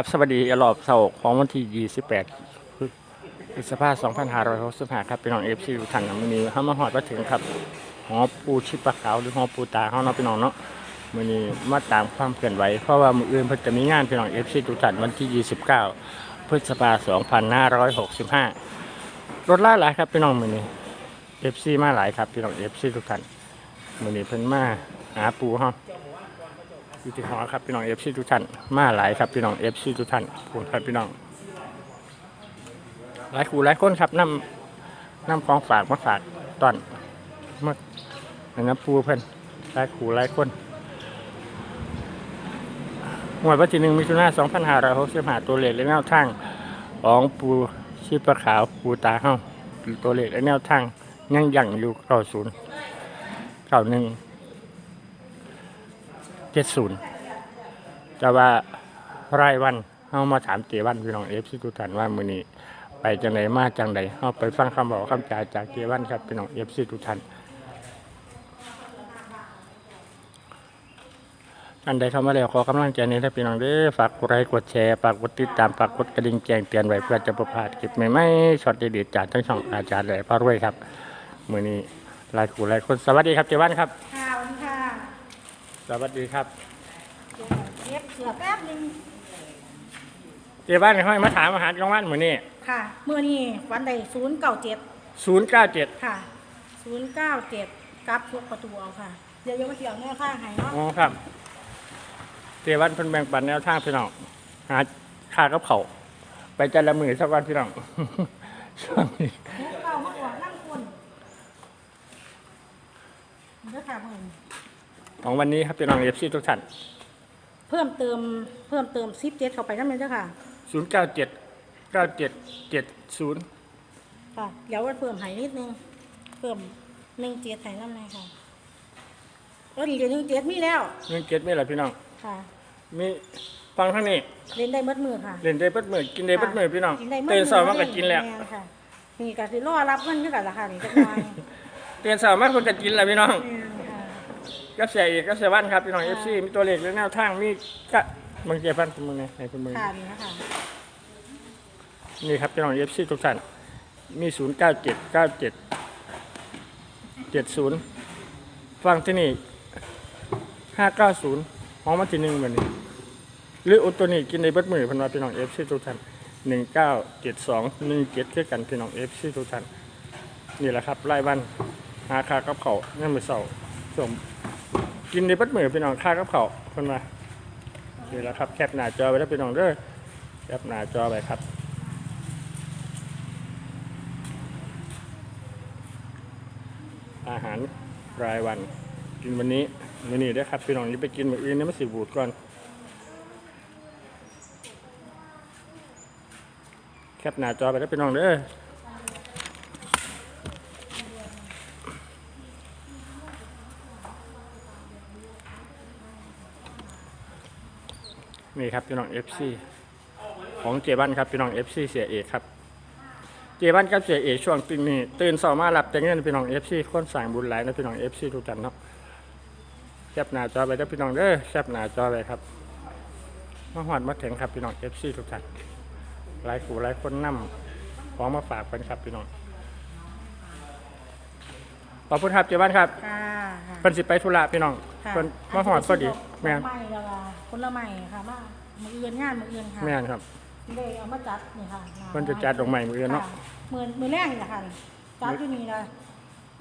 ครับ สวัสดีอรอบเสาร์ของวันที่ 28พฤษภาคม2565 ครับพี่น้องเอฟซีทุกท่านมือนี้เฮามาฮอดมาถึงครับหอปูชิปะขาวหรือหอปูตาเฮาเนาะพี่น้องเนาะมือนี้มาตามความเคลื่อนไหวเพราะว่ามืออื่นเพิ่นจะมีงานพี่น้องเอฟซีทุกท่านวันที่ 29 พฤษภาคม2565 รถล่าหลายครับพี่น้องมือนี้เอฟซีมาหลายครับพี่น้องเอฟซีทุกท่านมือนี้เพิ่นมาหาปูเฮา อยู่ที่หอครับพี่น้องเอฟซีทุกท่านมาหลายครับพี่น้องเอฟซีทุกท่านขอบครับพี่น้องหลายคู่หลายคนครับนำนำของฝากมาฝากตอนมาในน้ำปูเพิ่นหลายคู่หลายคนหมวดวันที่หนึ่งมิถุนายนสองพันห้าร้อยหกสิบห้าตัวเลขและแนวทางของปูชีพขาวปูตาเฮาตัวเลขและแนวทางยังยั่งอยู่เก้าศูนย์เก้าหนึ่ง เจ็ดศูนย์จะว่ารายวันเฮามาถามเจวันพี่น้องเอฟซีทุกท่านว่ามื้อนี้ไปจังไดมาจังไดเฮาไปฟังคำบอกคำจาจากเจวันครับพี่น้องเอฟซีทุกท่านอันใดเข้ามาแล้วขอกำลังใจนี้ถ้าพี่น้องเด้อฝากกดไลค์กดแชร์ฝากกดติดตามฝากกดกระดิ่งแจ้งเตือนไว้เพื่อจะประพาดคลิปใหม่ๆช็อตเด็ดๆจากทั้งช่องอาจารย์และพ่อรวยครับมื้อนี้หลายคู่หลายคนสวัสดีครับเจวันครับ สวัสดีครับเก็บเสือแป๊บนึงเจวันเขาให้มาถามอาหารกลางวันมื้อนี้ค่ะเมื่อนี้วันใดศูนย์เก้าเจ็ดศูนย์เก้าเจ็ดค่ะศูนย์เก้าเจ็ดกลับทุกประตูเอาค่ะเดี๋ยวยังมาเสียงแม่ข้างให้เนาะอ๋อครับเจวันเพิ่นแบ่งปันแนวทางพี่น้องหาค่ากับเขาวไปจันละมือสักวันพี่น้องช่วงนี้ทุกเก้ามาออกนั่งคนเด้อค่ะเพิ่น ของวันนี้ครับพี่น้องเอฟซีทุกท่านเพิ่มเติมเพิ่มเติมซิปเจ็ดเข้าไปนั่นเองเด้อค่ะศูนย์เก้าเจ็ดเก้าเจ็ดเจ็ดศูนย์ค่ะเดี๋ยวว่าเพิ่มให้นิดนึงเพิ่มหนึ่งเจ็ดให้นั่นเลยค่ะเออดีเดี๋ยวหนึ่งเจ็ดมีแล้วเงินเก็ตไม่หรอพี่น้อง ค่ะ มีฟังข้างนี้ เล่นได้เมดมือค่ะ เล่นได้เปิดมือกินได้เปิดมือพี่น้องกินได้หมดเตือนสาวมากก็กินแล้วม่ค่ะนี่ก็สิรอรับเงินคือกันล่ะค่ะนี่จักหน่อยเตือนสาวมากคนก็กินแล้วพี่น้องแม่นค่ะ กับเสียเอกกับเสียวันครับพี่น้องเอค่ะฟซีมีตัวเลขและแนวทางมีกะบางเจพันคุณมึงไงให้คุณมึงค่ะนี่นะคะนี่ครับพี่น้องเอฟซีทุกท่านมีศูนย์เก้าเจ็ดเก้าเจ็ดเจ็ดศูนย์ฟังที่นี่ห้าเก้าศูนย์ห้องมาที่หนึ่งเหมือนนี้หรืออุตตัวนี้กินในเบิดมือเพันว่าพี่น้องเอฟซีทุกท่านหนึ่งเก้าเจ็ดสองหนึ่งเจ็ดคือกันพี่น้องเอฟซีทุกท่านนี่แหละครับรายวันหาค่ากับเขาวนี่มือเสาสม กินในเบิดมือพี่น้องค่ากับเขาวเพันว่านี่แหละครับแคปหน้าจอไว้แล้วพี่น้องเด้อแคปหน้าจอไว้ครับอาหารรายวันกินวันนี้มื้อนี้ได้ครับพี่น้องอย่ไปกินมื้ออื่นนี่มันสิบูดก่อน แคปหน้าจอไปได้อพี่น้องเด้อ นี่ครับพี่น้อง FC ของเจบันครับพี่น้อง FC เสียเอกครับเจวันกับเจเอกช่วงตื่นนี้ตื่นสองมาหลับแต่เงินพี่น้องเอฟซีคนสั่งบุญหลายนะพี่น้องเอฟซีทุกท่านเนาะแคปหน้าจอไปได้อพี่น้องเด้อแคปหน้าจอไปครับมาหอดมาถึงครับพี่น้องเอฟซีทุกท่านหลายคู่หลายคนนํของมาฝากกันครับพี่น้อง ขอบคุณครับเจวันครับค่ะค่ะเพิ่นสิไปธุระพี่น้องค่ะเพิ่นมาหอดพอดีแม่นผลไม้แล้วก็ผลไม้ค่ะมามือเอือนงานมือเอือนค่ะแม่นครับได้เอามาจัดนี่ค่ะเพิ่นจะจัดดอกไม้มื้ออื่นเนาะ ค่มือมือแรกนี่แหละค่ะจัดอยู่นี่ละ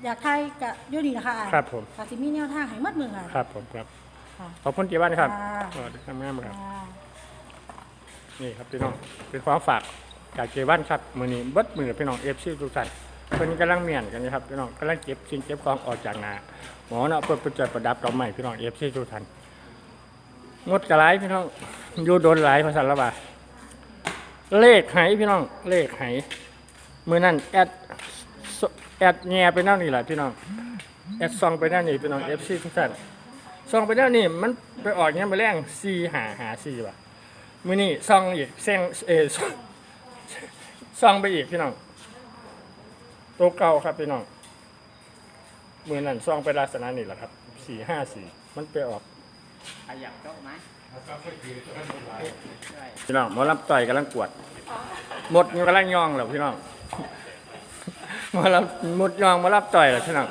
อยากไทยกะอยู่นี่นะคะครับผม ค่ะสิมีแนวทางให้หมัดมือค่ะครับผมครับ ค่ะ ขอบคุณเจวันครับค่ะ สวัสดีครับงามครับ ค่ะนี่ครับพี่น้องเป็นความฝากจากเจวันครับมือนี้เบิดมือพี่น้องเอฟซีทุกท่าน เพิ่นกำลังเมียนกันนะครับพี่น้องกำลังเก็บสิ่งเก็บของออกจากนาหมอเนาะเพิ่นเพิ่นจะประดับดอกไม้พี่น้องเอฟซีทุกท่านงดกระไรพี่น้องอยู่โดนหลายภาษาละบาเลขไหพี่น้องเลขไหมือนั่นแอดแอดแง่ไปนั่นนี่แหละพี่น้องแอดซองไปนั่นนี่พี่น้องเอฟซีทุกท่านซองไปนั่นนี่มันไปออกเงี้ยมาแรงซีหาหาซีว่ะมือนี่ซองอีกเส้งเอซองไปอีกพี่น้อง ตัวเก่าครับพี่น้องมือนั่นซองไปลักษณะนี่แหละครับสี่ห้าสี่มันไปออกขยับโต๊ะไหมพี่น้องหมอลำต่อยกำลังกวด หมดอยู่กำลังย่องเหรอพี่น้องหมอลำหมดย่องหมารับต่อยเหรอพี่น้อง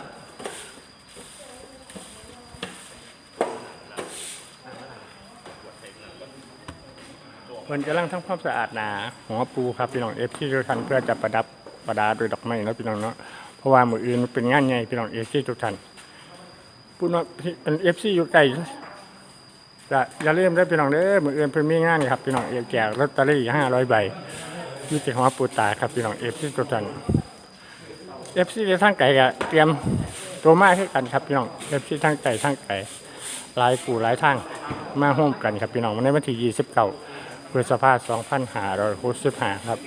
เพิ่นกำลังทำความสะอาดหนาหัวปูครับพี่น้องเอฟที่ทุกท่านเพื่อจะประดับ ประดาด้วยดอกไม้นะพี่น้องเนาะเพราะว่ามืออื่นเป็นงานใหญ่พี่น้องเอฟที่ทุกท่านพูดว่าเป็นเอฟซีอยู่ไกลจะอย่าลืมได้พี่น้องเด้อมืออื่นเพิ่นมีงานครับพี่น้องเอฟแจกลอตเตอรี่ห้าร้อยใบยี่สิบหัวปูตาครับพี่น้องเอฟที่ทุกท่านเอฟซีทางไก่ก็เตรียมตัวมาให้กันครับพี่น้องเอฟซีทางไก่ทางไก่หลายกูหลายทางมาร่วมกันครับพี่น้องวันนี้วันที่ยี่สิบเก้าพฤษภาสองพันห้าร้อยหกสิบห้าครับ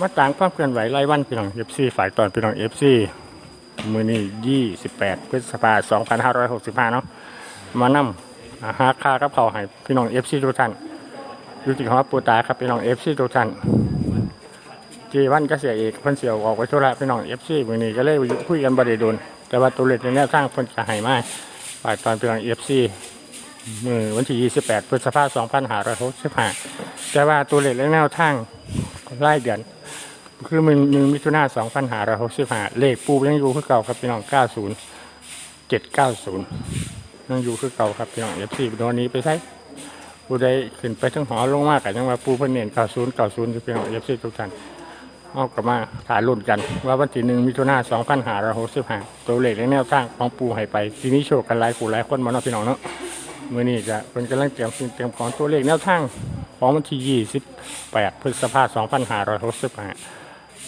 มาต่างความเคลื่อนไหวรายวันพี่น้องเอฟซีฝ่ายตอนพี่น้องเอฟซีมือนี้ยี่สิบแปดพฤษภาสองพันห้าร้อยหกสิบห้าเนาะมานำอาหาค่ากับเขาให้พี่น้องเอฟซีทุกท่านอยู่ที่หอปูตาครับพี่น้องเอฟซีทุกท่านจีวันก็เสียเอกพิ่นเสียออกไปธุระพี่น้องเอฟซีมือนี้ก็เลยคุยกันบริดุลแต่ว่าตัวเลขในแนวทางเพิ่นจะให้มาฝ่ายตอนพี่น้องเอฟซีมือวันที่ยี่สิบแปดพฤษภาสองพันห้าร้อยหกสิบห้าแต่ว่าตัวเลขในแนวทางรายเดือน คือมันหนึ่งมิถุนาสองพันหาร้อยหกสิบห้าเลขปูยังอยู่คือเก่าครับพี่น้องเก้าศูนย์เจ็ดเก้าศูนย์ยังอยู่คือเก่าครับพี่น้องเอฟซีโดนนี้ไปใช้ผู้ใดขึ้นไปทั้งหอลงมากกันยังว่าปูเพิ่นเน้นเก้าศูนย์เก้าศูนย์พี่น้องเอฟซีทุกท่านเอากลับมาถ่ายรุ่นกัน ว่าวันที่หนึ่งมิถุนาสองพันหาร้อยหกสิบห้าตัวเลขในแนวทางของปูให้ไปทีนี้โชว์กันหลายคู่หลายคนมาเนาะพี่น้องเนาะมื่อนี้จะเป็นกำลังเตรียมสิ่งเตรียมของตัวเลขแนวทางของวันที่ยี่สิบแปดพฤษภาสองพันหาร้อยห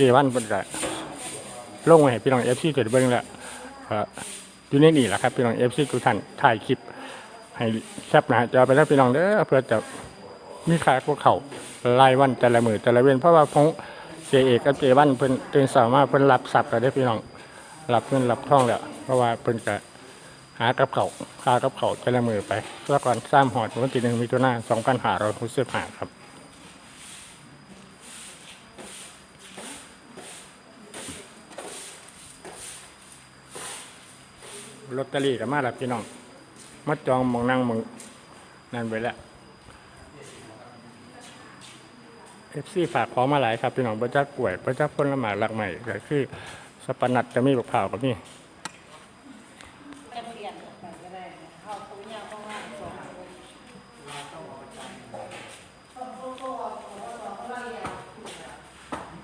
กสิบห้าเจวันเป็นก็ลงไว้ให้พี่น้องเอฟซีเกิดเบิ้งแล้วอยู่ในนี่แหละครับพี่น้องเอฟซีทุกท่านถ่ายคลิป ให้แคปหนะจะเอาไปแล้วพี่น้องเด้อเพื่อจะมีค่าพวกเขารายวันแต่ละมือแต่ละเว้นเพราะว่าของเจเอกกับเจวันเพิ่นเตือนสามารถเพิ่นรับทรัพย์แล้วได้พี่น้องรับเงินรับทองแล้วเพราะว่าเพิ่นก็หากับเขาค่ากับเขาแต่ละมือไปแล้วก่อนสร้างหอดวันที่หนึ่งมิถุนาสองพันห้าร้อยหกสิบห้าครับ ลอตเตอรี่กับมาแล้วพี่น้อง มาจองมองนั่งมองนั่นไปแล้วเอฟซีฝากของมาหลายครับพี่น้องพระเจ้ากล้วยพระเจ้าพ้นละหมาดหลักใหม่ก็คือสปนัดจะมีบักเผากับนี่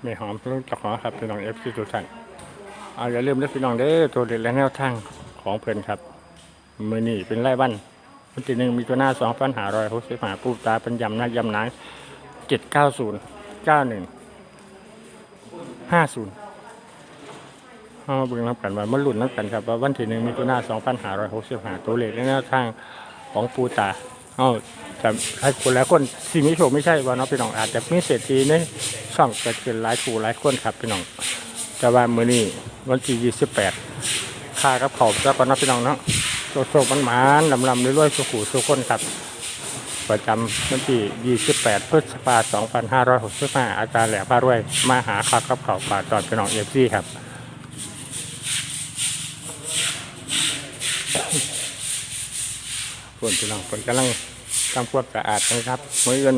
ไม่หอมต้องจักหอครับพี่น้องเอฟซีทุกท่านเอาอย่าลืมนะพี่น้องเด้อตัวเด็ดและแนวทาง ของเพิ่นครับมือนี่เป็นไร่วันวันที่หนึ่งมีตัวหน้าสองพันหารอยหกสิบหาปูตาเป็นยำหน้ายำหนังเจ็ดเก้าศูนย์เก้าหนึ่งห้าศูนย์เอามาเบิ่งนับกันว่ามันหลุนนับกันครับว่าวันที่หนึ่งมีตัวหน้าสองพันหารอยหกสิบหาตัวเลขและแนวทางของปูตาเอาแต่ให้คนหลายคนสิ่งนี้โชคไม่ใช่ว่าเนาะพี่น้องอาจจะมีเศรษฐีในช่องเกิดขึ้นหลายผู้หลายคนครับพี่น้องแต่ว่ามือนี้วันที่28 ค่ากับเขาวแล้วก็นับพี่น้องเนาะโซโซมันหมานลำลำรื่ยๆสุขุสุขคนครับ ประจำวันที่ 28 พฤษภาคม2565 อาจารย์แหล่พารวย มาหาค่ากับเขาวป่าจอดพี่น้องเอฟซีครับคนพี่น้องคนกำลังทำความสะอาดนะครับมือเงิน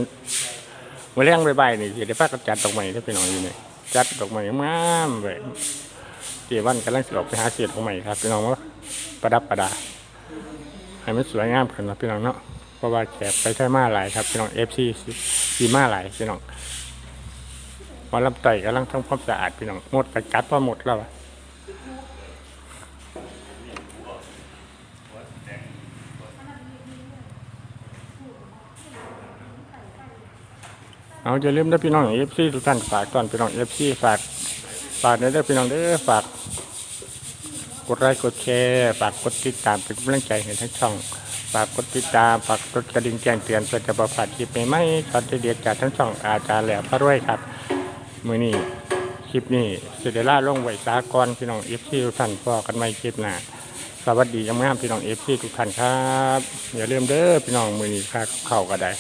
มื้อแรงใบายๆนี่สิได้พากันจัดดอกไม้ที่พี่น้องอยู่นี่จัดดอกไม้งามเลย เจวันกำลังสออกไปหาเศษดอกไม้ครับพี่น้องว่าประดับประดาให้มันสวยงามขึ้นนะพี่น้องเนาะเพราะว่าแขกไปใช้มาหลายครับพี่น้องเอฟซีซีมาหลายพี่น้องหมาลำไต่กำลังทำความสะอาดพี่น้องหมดกระจัดพอหมดแล้วเอาจะลืมนะพี่น้องเอฟซีทุกท่านฝากตอนพี่น้องเอฟซีฝากฝากเด้พี่น้องเด้อฝาก กดไลค์กดแชร์ฝากกดติดตามเป็นกำลังใจให้ทั้งช่องฝากกดติดตามฝากกดกระดิ่งแจ้งเตือนเพื่อจะประพลาดคลิปใหม่ๆช็อตเด็ดจากทั้งช่องอาจารย์แหลมพระรวยครับ มือนี้คลิปนี้เสด็จล่าลงไว้สากรพี่น้องเอฟซีทุกท่านพอกันใหม่คลิปหน้าสวัสดียามงามพี่น้องเอฟซีทุกท่านครับอย่าลืมเด้อพี่น้องมือนี้ค่าเข้าก็ได้